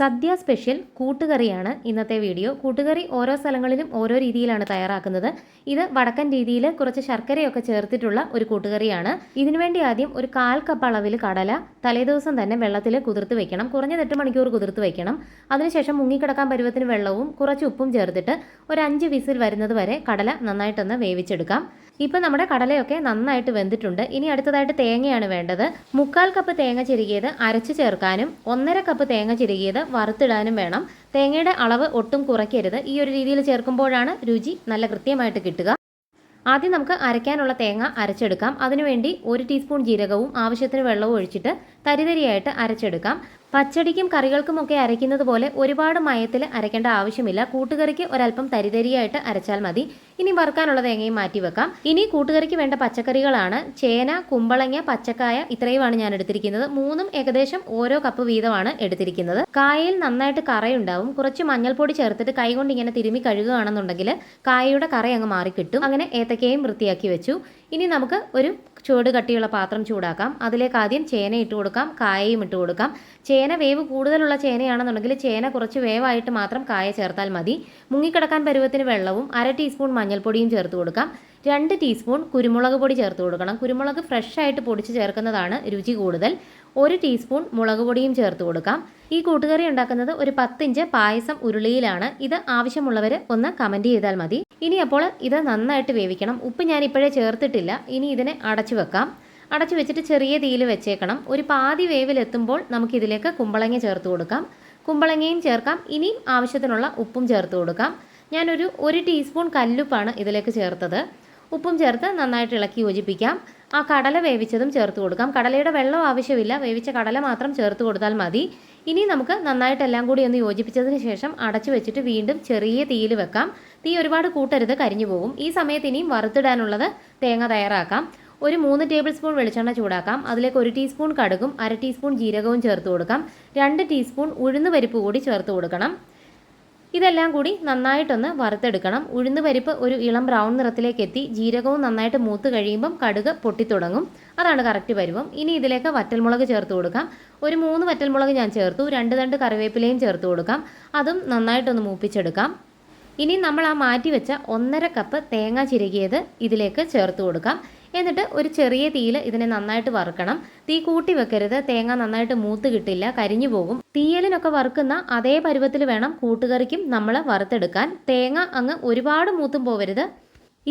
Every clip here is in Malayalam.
സദ്യ സ്പെഷ്യൽ കൂട്ടുകറിയാണ് ഇന്നത്തെ വീഡിയോ. കൂട്ടുകറി ഓരോ സ്ഥലങ്ങളിലും ഓരോ രീതിയിലാണ് തയ്യാറാക്കുന്നത്. ഇത് വടക്കൻ രീതിയിൽ കുറച്ച് ശർക്കരയൊക്കെ ചേർത്തിട്ടുള്ള ഒരു കൂട്ടുകറിയാണ്. ഇതിനുവേണ്ടി ആദ്യം ഒരു കാൽ കപ്പ് അളവിൽ കടല തലേദിവസം തന്നെ വെള്ളത്തിൽ കുതിർത്ത് വെക്കണം. കുറഞ്ഞത് എട്ട് മണിക്കൂർ കുതിർത്ത് വെക്കണം. അതിനുശേഷം മുങ്ങിക്കിടക്കാൻ പരുവത്തിന് വെള്ളവും കുറച്ച് ഉപ്പും ചേർത്തിട്ട് ഒരു അഞ്ച് വിസിൽ വരുന്നത് വരെ കടല നന്നായിട്ടൊന്ന് വേവിച്ചെടുക്കാം. ഇപ്പം നമ്മുടെ കടലയൊക്കെ നന്നായിട്ട് വെന്തിട്ടുണ്ട്. ഇനി അടുത്തതായിട്ട് തേങ്ങയാണ് വേണ്ടത്. മുക്കാൽ കപ്പ് തേങ്ങ ചിരുകിയത് അരച്ച് ചേർക്കാനും ഒന്നര കപ്പ് തേങ്ങ ചിരുകിയത് വറുത്തിടാനും വേണം. തേങ്ങയുടെ അളവ് ഒട്ടും കുറയ്ക്കരുത്. ഈ ഒരു രീതിയിൽ ചേർക്കുമ്പോഴാണ് രുചി നല്ല കൃത്യമായിട്ട് കിട്ടുക. ആദ്യം നമുക്ക് അരയ്ക്കാനുള്ള തേങ്ങ അരച്ചെടുക്കാം. അതിനുവേണ്ടി ഒരു ടീസ്പൂൺ ജീരകവും ആവശ്യത്തിന് വെള്ളവും ഒഴിച്ചിട്ട് തരിതരിയായിട്ട് അരച്ചെടുക്കാം. പച്ചടിക്കും കറികൾക്കുമൊക്കെ അരയ്ക്കുന്നത് പോലെ ഒരുപാട് മയത്തിൽ അരയ്ക്കേണ്ട ആവശ്യമില്ല. കൂട്ടുകറിക്ക് ഒരല്പം തരിതരിയായിട്ട് അരച്ചാൽ മതി. ഇനി വറുക്കാനുള്ള തേങ്ങയും മാറ്റി വെക്കാം. ഇനി കൂട്ടുകറിക്ക് വേണ്ട പച്ചക്കറികളാണ്. ചേന കുമ്പളങ്ങ പച്ചക്കായ ഇത്രയുമാണ് ഞാൻ എടുത്തിരിക്കുന്നത്. മൂന്നും ഏകദേശം ഓരോ കപ്പ് വീതമാണ് എടുത്തിരിക്കുന്നത്. കായയിൽ നന്നായിട്ട് കറയുണ്ടാവും. കുറച്ച് മഞ്ഞൾപ്പൊടി ചേർത്തിട്ട് കൈകൊണ്ട് ഇങ്ങനെ തിരുമി കഴുകുകയാണെന്നുണ്ടെങ്കിൽ കായയുടെ കറ അങ്ങ് മാറിക്കിട്ടും. അങ്ങനെ ഏത്തക്കയും വൃത്തിയാക്കി വെച്ചു. ഇനി നമുക്ക് ഒരു ചുവട് കട്ടിയുള്ള പാത്രം ചൂടാക്കാം. അതിലേക്ക് ആദ്യം ചേന ഇട്ട് കൊടുക്കാം. കായയും ഇട്ട് കൊടുക്കാം. ചേന വേവ് കൂടുതലുള്ള ചേനയാണെന്നുണ്ടെങ്കിൽ ചേന കുറച്ച് വേവായിട്ട് മാത്രം കായ ചേർത്താൽ മതി. മുങ്ങിക്കിടക്കാൻ പരുവത്തിന് വെള്ളവും അര ടീസ്പൂൺ മഞ്ഞൾപ്പൊടിയും ചേർത്ത് കൊടുക്കാം. രണ്ട് ടീസ്പൂൺ കുരുമുളക് പൊടി ചേർത്ത് കൊടുക്കണം. കുരുമുളക് ഫ്രഷ് ആയിട്ട് പൊടിച്ച് ചേർക്കുന്നതാണ് രുചി കൂടുതൽ. ഒരു ടീസ്പൂൺ മുളക് പൊടിയും ചേർത്ത് കൊടുക്കാം. ഈ കൂട്ടുകറി ഉണ്ടാക്കുന്നത് ഒരു പത്തിഞ്ച് പായസം ഉരുളിയിലാണ്. ഇത് ആവശ്യമുള്ളവർ ഒന്ന് കമന്റ് ചെയ്താൽ മതി. ഇനി അപ്പോൾ ഇത് നന്നായിട്ട് വേവിക്കണം. ഉപ്പ് ഞാൻ ഇപ്പോഴേ ചേർത്തിട്ടില്ല. ഇനി ഇതിനെ അടച്ചു വെക്കാം. അടച്ചു വെച്ചിട്ട് ചെറിയ തീയിൽ വെച്ചേക്കണം. ഒരു പാതി വേവിലെത്തുമ്പോൾ നമുക്കിതിലേക്ക് കുമ്പളങ്ങ ചേർത്ത് കൊടുക്കാം. കുമ്പളങ്ങയും ചേർക്കാം. ഇനിയും ആവശ്യത്തിനുള്ള ഉപ്പും ചേർത്ത് കൊടുക്കാം. ഞാനൊരു ഒരു ടീസ്പൂൺ കല്ലുപ്പാണ് ഇതിലേക്ക് ചേർത്തത്. ഉപ്പും ചേർത്ത് നന്നായിട്ട് ഇളക്കി യോജിപ്പിക്കാം. ആ കടല വേവിച്ചതും ചേർത്ത് കൊടുക്കാം. കടലയുടെ വെള്ളം ആവശ്യമില്ല. വേവിച്ച കടല മാത്രം ചേർത്ത് കൊടുത്താൽ മതി. ഇനി നമുക്ക് നന്നായിട്ട് എല്ലാം കൂടി ഒന്ന് യോജിപ്പിച്ചതിന് ശേഷം അടച്ചു വെച്ചിട്ട് വീണ്ടും ചെറിയ തീയിൽ വെക്കാം. തീ ഒരുപാട് കൂട്ടരുത് കരിഞ്ഞു പോകും ഈ സമയത്ത് ഇനിയും വറുത്തിടാനുള്ളത് തേങ്ങ തയ്യാറാക്കാം. ഒരു മൂന്ന് ടേബിൾ സ്പൂൺ വെളിച്ചെണ്ണ ചൂടാക്കാം. അതിലേക്ക് ഒരു ടീസ്പൂൺ കടുകും അര ടീസ്പൂൺ ജീരകവും ചേർത്ത് കൊടുക്കാം. രണ്ട് ടീസ്പൂൺ ഉഴുന്ന് പരിപ്പ് കൂടി ചേർത്ത് കൊടുക്കണം. ഇതെല്ലാം കൂടി നന്നായിട്ടൊന്ന് വറുത്തെടുക്കണം. ഉഴുന്ന് പരിപ്പ് ഒരു ഇളം ബ്രൗൺ നിറത്തിലേക്ക് എത്തി. ജീരകവും നന്നായിട്ട് മൂത്ത് കഴിയുമ്പം കടുക് പൊട്ടിത്തുടങ്ങും. അതാണ് കറക്റ്റ് പരുവം. ഇനി ഇതിലേക്ക് വറ്റൽമുളക് ചേർത്ത് കൊടുക്കാം. ഒരു മൂന്ന് വറ്റൽമുളക് ഞാൻ ചേർത്തു. രണ്ട് രണ്ട് കറിവേപ്പിലയും ചേർത്ത് കൊടുക്കാം. അതും നന്നായിട്ടൊന്ന് മൂപ്പിച്ചെടുക്കാം. ഇനി നമ്മൾ ആ മാറ്റി വെച്ച ഒന്നര കപ്പ് തേങ്ങ ചിരകിയത് ഇതിലേക്ക് ചേർത്ത് കൊടുക്കാം. എന്നിട്ട് ഒരു ചെറിയ തീയിൽ ഇതിനെ നന്നായിട്ട് വറുക്കണം. തീ കൂട്ടി വെക്കരുത്. തേങ്ങ നന്നായിട്ട് മൂത്ത് കിട്ടില്ല കരിഞ്ഞു പോകും. തീയലിനൊക്കെ വറുക്കുന്ന അതേ പരുവത്തിൽ വേണം കൂട്ടുകറിക്കും നമ്മൾ വറുത്തെടുക്കാൻ. തേങ്ങ അങ്ങ് ഒരുപാട് മൂത്തും പോവരുത്.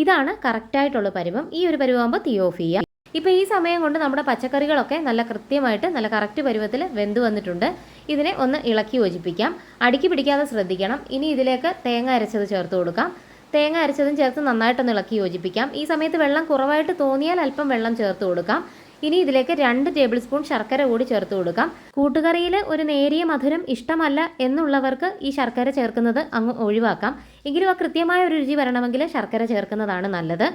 ഇതാണ് കറക്റ്റായിട്ടുള്ള പരുവം. ഈ ഒരു പരുവാകുമ്പോൾ തീ ഓഫ് ചെയ്യാം ഇപ്പോൾ ഈ സമയം കൊണ്ട് നമ്മുടെ പച്ചക്കറികളൊക്കെ നല്ല കൃത്യമായിട്ട് നല്ല കറക്റ്റ് പരുവത്തിൽ വെന്ത് വന്നിട്ടുണ്ട്. ഇതിനെ ഒന്ന് ഇളക്കി യോജിപ്പിക്കാം. അടുക്കി പിടിക്കാതെ ശ്രദ്ധിക്കണം. ഇനി ഇതിലേക്ക് തേങ്ങ അരച്ചത് ചേർത്ത് കൊടുക്കാം. തേങ്ങ അരച്ചതും ചേർത്ത് നന്നായിട്ടൊന്ന് ഇളക്കി യോജിപ്പിക്കാം. ഈ സമയത്ത് വെള്ളം കുറവായിട്ട് തോന്നിയാൽ അല്പം വെള്ളം ചേർത്ത് കൊടുക്കാം. ഇനി ഇതിലേക്ക് രണ്ട് ടേബിൾ സ്പൂൺ ശർക്കര കൂടി ചേർത്ത് കൊടുക്കാം. കൂട്ടുകറിയിൽ ഒരു നേരിയ മധുരം ഇഷ്ടമല്ല എന്നുള്ളവർക്ക് ഈ ശർക്കര ചേർക്കുന്നത് അങ്ങ് ഒഴിവാക്കാം. എങ്കിലും ആ കൃത്യമായ ഒരു രുചി വരണമെങ്കിൽ ശർക്കര ചേർക്കുന്നതാണ് നല്ലത്.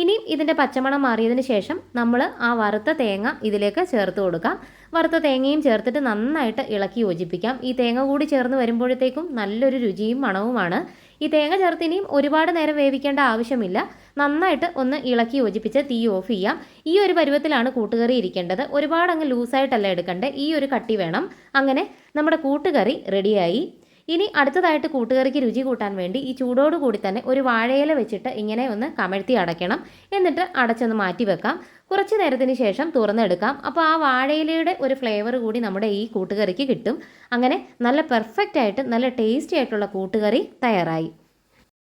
ഇനിയും ഇതിന്റെ പച്ചമണം മാറിയതിന് ശേഷം നമ്മൾ ആ വറുത്ത തേങ്ങ ഇതിലേക്ക് ചേർത്ത് കൊടുക്കാം. വറുത്ത തേങ്ങയും ചേർത്തിട്ട് നന്നായിട്ട് ഇളക്കി യോജിപ്പിക്കാം. ഈ തേങ്ങ കൂടി ചേർന്ന് വരുമ്പോഴത്തേക്കും നല്ലൊരു രുചിയും മണവുമാണ്. ഈ തേങ്ങ ചേർത്ത് ഇനിയും ഒരുപാട് നേരം വേവിക്കേണ്ട ആവശ്യമില്ല. നന്നായിട്ട് ഒന്ന് ഇളക്കി യോജിപ്പിച്ച് തീ ഓഫ് ചെയ്യാം. ഈ ഒരു പരുവത്തിലാണ് കൂട്ടുകറി ഇരിക്കേണ്ടത്. ഒരുപാട് അങ്ങ് ലൂസായിട്ടല്ല എടുക്കേണ്ടത് ഈ ഒരു കട്ടി വേണം. അങ്ങനെ നമ്മുടെ കൂട്ടുകറി റെഡിയായി. ഇനി അടുത്തതായിട്ട് കൂട്ടുകറിക്ക് രുചി കൂട്ടാൻ വേണ്ടി ഈ ചൂടോടുകൂടി തന്നെ ഒരു വാഴയില വെച്ചിട്ട് ഇങ്ങനെ ഒന്ന് കമഴ്ത്തി അടയ്ക്കണം. എന്നിട്ട് അടച്ചൊന്ന് മാറ്റി വെക്കാം കുറച്ച് നേരത്തിന് ശേഷം തുറന്നെടുക്കാം. അപ്പോൾ ആ വാഴയിലയുടെ ഒരു ഫ്ലേവർ കൂടി നമ്മുടെ ഈ കൂട്ടുകറിക്ക് കിട്ടും. അങ്ങനെ നല്ല പെർഫെക്റ്റ് ആയിട്ട് നല്ല ടേസ്റ്റി ആയിട്ടുള്ള കൂട്ടുകറി തയ്യാറായി.